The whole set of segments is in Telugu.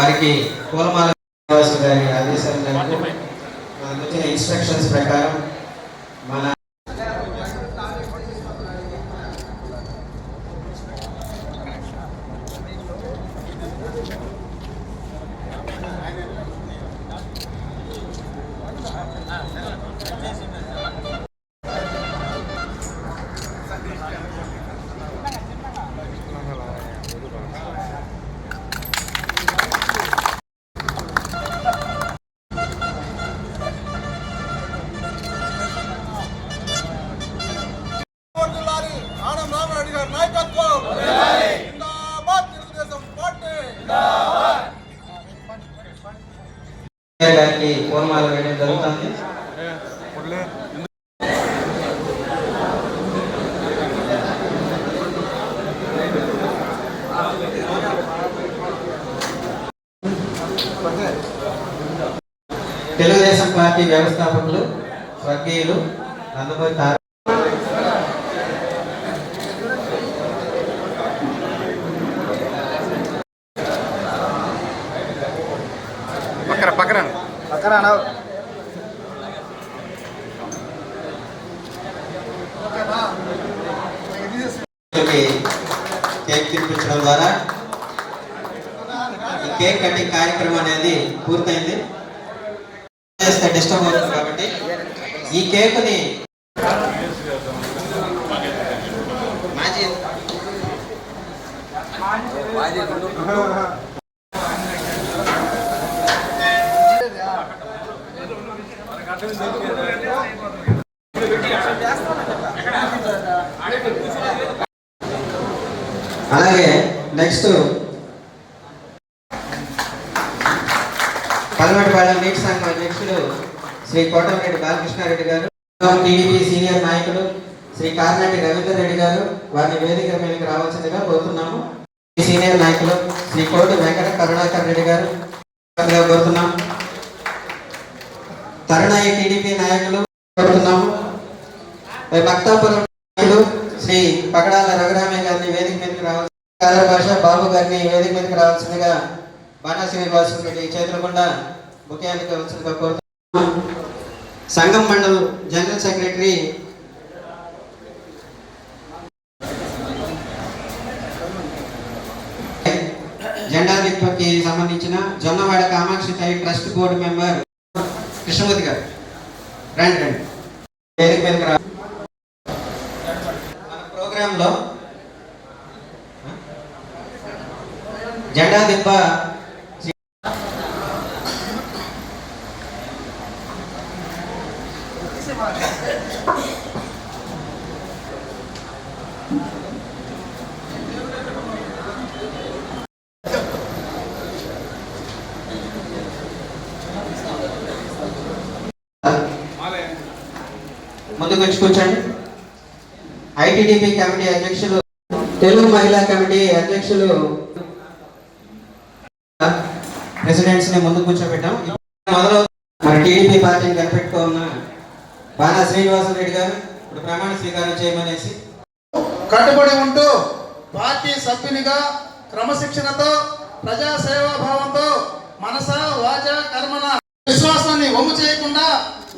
వారికి పూలమాల గారి ఆదేశాల మేరకు మనకు వచ్చిన ఇన్స్ట్రక్షన్స్ ప్రకారం మన వర్ధిల్లాలి. గారికి వేయడం జరుగుతుంది. తెలుగుదేశం పార్టీ వ్యవస్థాపకులు స్వర్గీయులు నందమూరి పక్కన కేక్ తినిపించడం ద్వారా ఈ కేక్ కటింగ్ కార్యక్రమం అనేది పూర్తయింది. చేస్తే డిస్టర్బ్ అవుతుంది కాబట్టి ఈ కేక్ని అలాగే నెక్స్ట్ పల్మటిపాలెం నీటి సంఘం అధ్యక్షుడు శ్రీ కోటమిరెడ్డి బాలకృష్ణారెడ్డి గారు టీడీపీ సీనియర్ నాయకులు శ్రీ కార్నాటి రవీందర్ రెడ్డి గారు వారిని వేదిక మీదకి రావాల్సిందిగా కోరుతున్నాము. ఈ సీనియర్ నాయకులు శ్రీ కోటి వెంకట కరుణాకర్ రెడ్డి గారు కోరుతున్నాం తరుణాయి టీడీపీ నాయకులు కోరుతున్నాము. మరి భక్తాపురం నాయకులు శ్రీ పగడాల రఘురామయ్య గారిని వేదిక మీదకి రావాల్సి భాష బాబు గారిని వేదిక మీదకి రావాల్సిందిగా బాణా శ్రీనివాసు రెడ్డి చేతులకుండా ముఖ్యానికి వచ్చినగా కోరుతున్నాము. సంఘం మండల్ జనరల్ సెక్రటరీ జెండా దిప్పకి సంబంధించిన జొన్నవాడ కామాక్షి తల్లి ట్రస్ట్ బోర్డు మెంబర్ కృష్ణమూర్తి గారు. రండి రండి. వేదిక మీదకి రా. మన ప్రోగ్రాంలో జెండా దిబ్బ ముందుకు వచ్చి కూర్చోండి ఐటీడీపీ కమిటీ అధ్యక్షులు తెలుగు మహిళా కమిటీ అధ్యక్షులు ప్రెసిడెంట్స్ని ముందు కూర్చోబెట్టాం. మొదలు మరి టీడీపీ పార్టీని కనిపెట్టుకున్న బాలా శ్రీనివాసరెడ్డి గారు ఇప్పుడు ప్రమాణ స్వీకారం చేయమనేసి. కట్టుబడి ఉంటూ పార్టీ సభ్యునిగా క్రమశిక్షణతో ప్రజా సేవాభావంతో మనస వాచ కర్మన విశ్వాసాన్ని వమ్ము చేయకుండా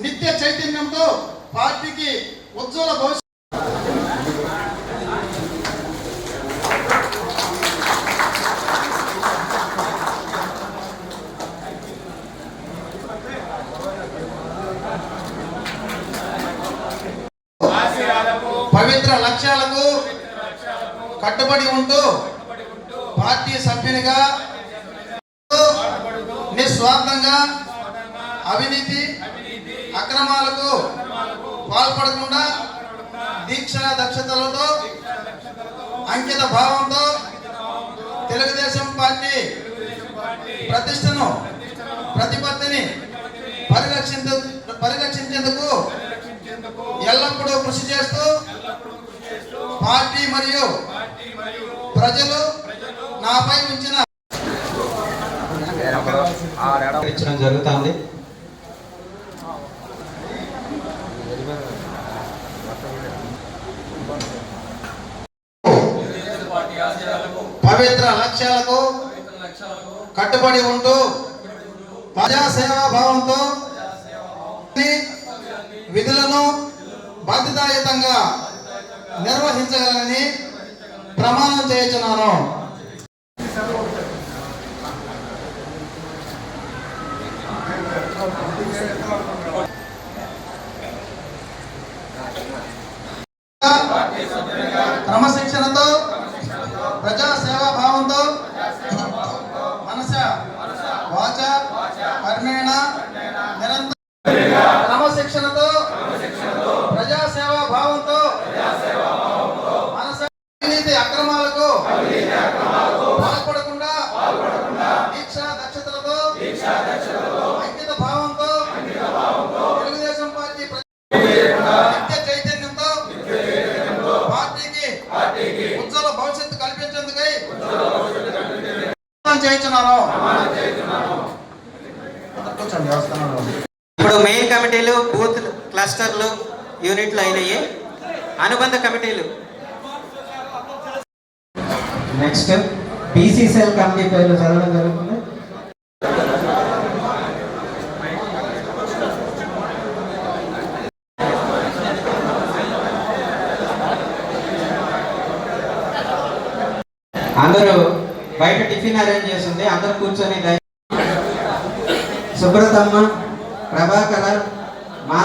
నిత్య చైతన్యంతో పార్టీకి ఉజ్వల భవిష్యత్ పవిత్ర లక్ష్యాలకు కట్టుబడి ఉంటూ పార్టీ సభ్యునిగా నిస్వార్థంగా అవినీతి అక్రమాలకు పాల్పడకుండా దీక్ష దక్షతలతో అంకిత భావంతో తెలుగుదేశం పార్టీ ప్రతిష్టను ప్రతిపత్తిని పరిరక్షించ పరిరక్షించేందుకు ఎల్లప్పుడూ కృషి చేస్తూ పార్టీ మరియు ప్రజలు నాపై ఉంచిన ఇచ్చడం జరుగుతుంది పవిత్ర లక్ష్యాలకు కట్టుబడి ఉంటూ ప్రజాసేవా భావంతో విధులను బాధ్యతాయుతంగా నిర్వహించగలని ప్రమాణం చేయుచున్నాను. క్రమశిక్షణతో ప్రజా సేవా భావంతో మనస వాచ కర్మేణ నిరంతర క్రమశిక్షణతో ప్రజా సేవా భావంతో మనస అవినీతి అక్రమాలకు పాల్పడకుండా దీక్ష దక్షతలతో అంకిత భావంతో తెలుగుదేశం పార్టీ నిత్య చైతన్యంతో పార్టీకి ఉజ్వల భవిష్యత్తు కల్పించేందుకై చేయించున్నాను. ఇప్పుడు మెయిన్ కమిటీలు బూత్ క్లస్టర్లు యూనిట్లు అయినాయి. అనుబంధ కమిటీలు. నెక్స్ట్ బీసీసీఎల్ కమిటీ పేర్లు చదవడం జరుగుతుంది. అందరూ బయట టిఫిన్ అరేంజ్ చేసింది అందరూ కూర్చొని శుభ్రతమ్మ ప్రభాకర్ మా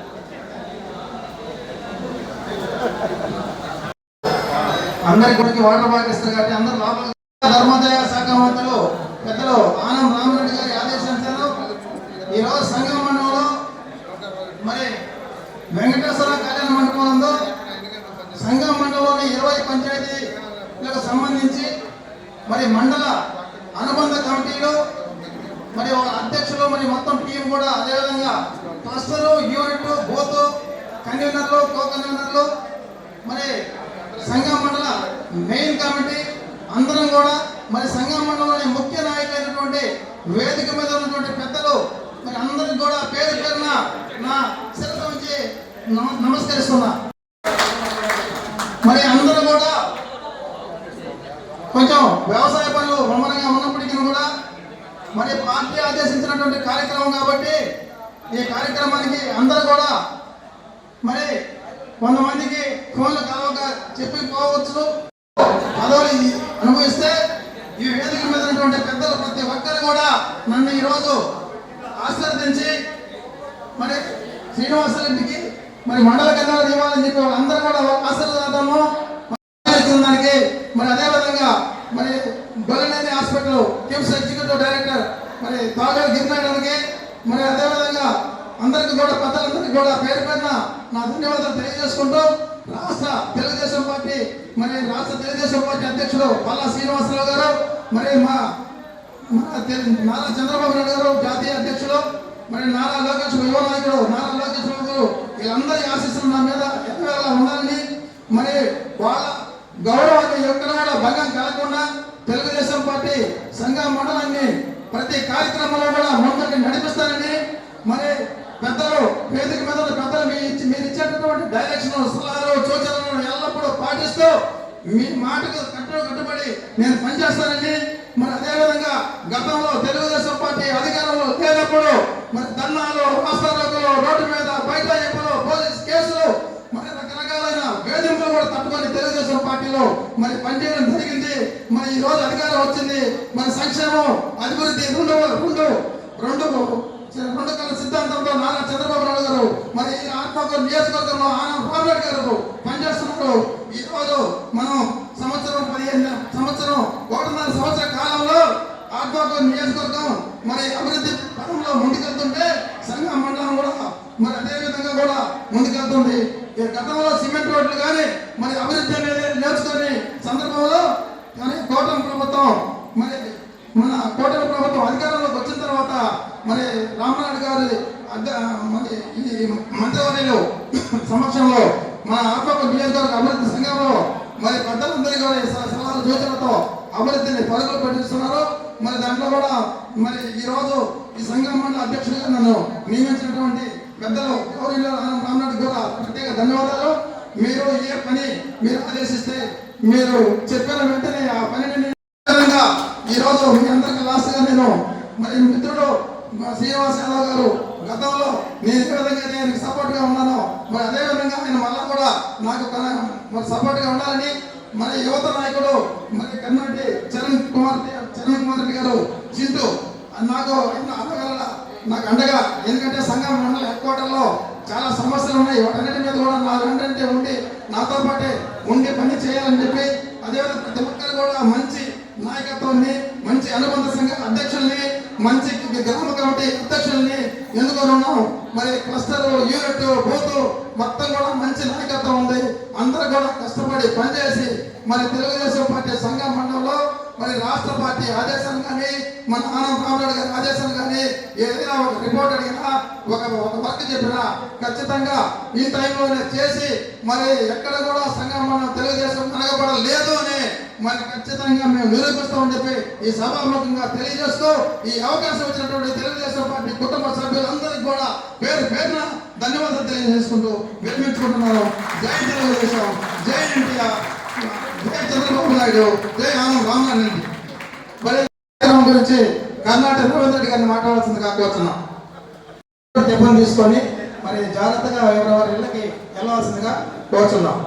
అందరి గుడికి వాటర్ బాటిల్ ఇస్తారు కాబట్టి అందరు లోపల ధర్మోదయ శాఖ మంత్రులు పెద్దలు ఆనం రామరెడ్డి గారి ఆదేశానుసారం ఈ రోజు సంఘం మండలంలో మరి వెంకటేశ్వర కళ్యాణ మండపంలో సంఘం మండలంలోని ఇరవై పంచాయతీలకు సంబంధించి మరి మండల అనుబంధ కమిటీలు మరి అధ్యక్షులు మరి మొత్తం టీం కూడా అదేవిధంగా క్లస్టర్ యూనిట్ బూత్ కన్వీనర్లు కో కన్వీనర్లు మరి సంఘం మండల మెయిన్ కమిటీ అందరం కూడా మరి సంఘం మండలంలోని ముఖ్య నాయకులైనటువంటి వేదిక మీద ఉన్నటువంటి పెద్దలు మరి అందరికి కూడా పేరు పేరున నా శిరస్సు ఉంచి నమ- నమస్కరిస్తున్నా. మరి అందరూ కూడా కొంచెం వ్యవసాయ పనులు ముమ్మరంగా ఉన్నప్పటికీ కూడా మరి పార్టీ ఆదేశించినటువంటి కార్యక్రమం కాబట్టి ఈ కార్యక్రమానికి అందరూ కూడా మరి కొంతమందికి ఫోన్లు కలవక చెప్పి పోవచ్చు. పదవులు అనుభవిస్తే ఈ వేదిక మీద ఉన్నటువంటి పెద్దలు ప్రతి ఒక్కరు కూడా నన్ను ఈరోజు ఆశీర్వదించి మరి శ్రీనివాసరెడ్డికి మరి మండల కన్నా ఇవ్వాలని చెప్పి వాళ్ళందరూ కూడా ఆశీర్వాదము. దానికి మరి అదే విధంగా మరి Bollineni hospital KIMS executive director మరి తాగర్ గిరినాయడానికి మరి అదే విధంగా అందరికి కూడా పెద్దలందరికీ కూడా పేరు పైన నా ధన్యవాదాలు తెలియజేసుకుంటూ రాష్ట్ర తెలుగుదేశం పార్టీ మరి రాష్ట్ర తెలుగుదేశం పార్టీ అధ్యక్షుడు పల్లా శ్రీనివాసరావు గారు మరి మా నారా చంద్రబాబు నాయుడు గారు జాతీయ అధ్యక్షుడు మరి నారా లోకేష్ యువ నాయకుడు నారా లోకేష్ గారు వీళ్ళందరి ఆశీస్సులు నా మీద ఎక్కడలా ఉండాలని మరి వాళ్ళ గౌరవాన్ని ఎక్కడ కూడా భంగం కాకుండా తెలుగుదేశం పార్టీ సంఘ మండలాన్ని ప్రతి కార్యక్రమంలో కూడా ముందుకు నడిపిస్తారని మరి పెద్దలు వేదిక మీద ఉన్న పెద్దలు మీ ఇచ్చి మీరు ఇచ్చేటటువంటి డైరెక్షన్ సలహాలు సూచనలను ఎల్లప్పుడూ పాటిస్తూ మీ మాటకు కట్టుబడి కట్టుబడి నేను పనిచేస్తానని మరి అదేవిధంగా గతంలో తెలుగుదేశం పార్టీ అధికారంలో లేనప్పుడు మరి ధర్నాలు రాస్తారోకులు రోడ్డు మీద బయట ఎప్పుడు పోలీస్ కేసులు మరి రకరకాలైన వేధింపులు కూడా తట్టుకొని తెలుగుదేశం పార్టీలో మరి పనిచేయడం జరిగింది. మరి ఈ రోజు అధికారం వచ్చింది. మరి సంక్షేమం అభివృద్ధి రెండు రెండు రెండు రెండు సిద్ధాంతంలో సిద్ధాంతంతో నారా చంద్రబాబు నాయుడు గారు మరి ఈ ఆత్మకూరు నియోజకవర్గంలో ఆనంద్ రామరెడ్డి గారు పనిచేస్తున్నప్పుడు ఈరోజు మనం సంవత్సరం పదిహేను సంవత్సరం ఒకటిన్నర సంవత్సర కాలంలో ఆత్మకూరు నియోజకవర్గం మరి అభివృద్ధి పదంలో ముందుకెళ్తుంటే సంఘం మండలం కూడా మరి అదే విధంగా కూడా ముందుకెళ్తుంది. ఈ గతంలో సిమెంట్ రోడ్లు కానీ మరి అభివృద్ధి అనేది నేర్చుకునే సందర్భంలో కానీ కూటమి ప్రభుత్వం మరి మన కూటమి ప్రభుత్వం అధికారంలోకి వచ్చిన తర్వాత మరి రామనాయుడు గారి అధ్య- మరి ఈ మంత్రివర్యులు సమక్షంలో మా ఆత్మకూరు నియోజకవర్గ అభివృద్ధి సంఘంలో మరి పెద్దలందరికీ కూడా సలహాలు సూచనలతో అభివృద్ధిని పరుగులు పెట్టిస్తున్నారు. మరి దాంట్లో కూడా మరి ఈ రోజు ఈ సంఘం మండల అధ్యక్షుడిగా నన్ను నియమించినటువంటి పెద్దలు గౌరీలో రామనాయుడు కూడా ప్రత్యేక ధన్యవాదాలు. మీరు ఏ పని మీరు ఆదేశిస్తే మీరు చెప్పిన వెంటనే ఆ పనిని ఈ రోజు ఈరోజు మీ అందరికీ లాస్ట్గా నేను మరి మిత్రుడు మా యాదవ్ గారు గతంలో నేను ఏ విధంగా అయితే ఆయనకి సపోర్ట్గా ఉన్నానో. మరి అదే విధంగా ఆయన మళ్ళా కూడా నాకు మరి సపోర్ట్గా ఉండాలని మరి యువత నాయకుడు మరి కర్ణాటి చరణ్ కుమార్ చరణ్ కుమార్ రెడ్డి గారు చింటూ నాకు ఆయన అండగల నాకు అండగా. ఎందుకంటే సంఘం మండల హెడ్ క్వార్టర్లో చాలా సమస్యలు ఉన్నాయి. వాటన్నిటి మీద కూడా నా వెంటంటే ఉండి నాతో పాటే ఉండి పని చేయాలని చెప్పి అదేవిధంగా ప్రతి ఒక్కరు కూడా మంచి నాయకత్వాన్ని మంచి అనుబంధ సంఘ అధ్యక్షుల్ని మంచి గ్రామం కాబట్టి అధ్యక్షుల్ని ఎన్నుకోనున్నాం మరి క్లస్టర్ యూనిట్ బూత్ మొత్తం కూడా మంచి నాయకత్వం ఉంది. అందరూ కూడా కష్టపడి పనిచేసి మరి తెలుగుదేశం పార్టీ సంఘ మండలంలో మరి రాష్ట్ర పార్టీ ఆదేశాలు కానీ మన ఆనంద్ రామరెడ్డి గారి ఆదేశాలు కానీ ఏదైనా ఒక రిపోర్ట్ అడిగినా ఒక ఒక వర్క్ చెప్పినా ఖచ్చితంగా ఈ టైంలోనే చేసి మరి ఎక్కడ కూడా సంఘం మనం తెలుగుదేశం అనగబడలేదు అని మరి ఖచ్చితంగా మేము నిరూపిస్తామని చెప్పి ఈ సభాముఖంగా తెలియజేస్తూ ఈ అవకాశం వచ్చినటువంటి తెలుగుదేశం పార్టీ కుటుంబ సభ్యులందరికీ కూడా పేరు పేరున ధన్యవాదాలు తెలియజేసుకుంటూ విరమించుకుంటున్నాను జై తెలుగుదేశం జై ఎన్టీఆర్ జై చంద్రబాబు నాయుడు జై ఆనంద్ రామనారాయణ రెడ్డి కార్యక్రమం గురించి కర్ణాటక రవీంద్ర రెడ్డి గారిని మాట్లాడాల్సిందిగా కోరుతున్నాం టిఫిన్ తీసుకొని మరి జాగ్రత్తగా ఎవరెవరి ఇళ్ళకి వెళ్ళాల్సిందిగా కోరుచున్నాం.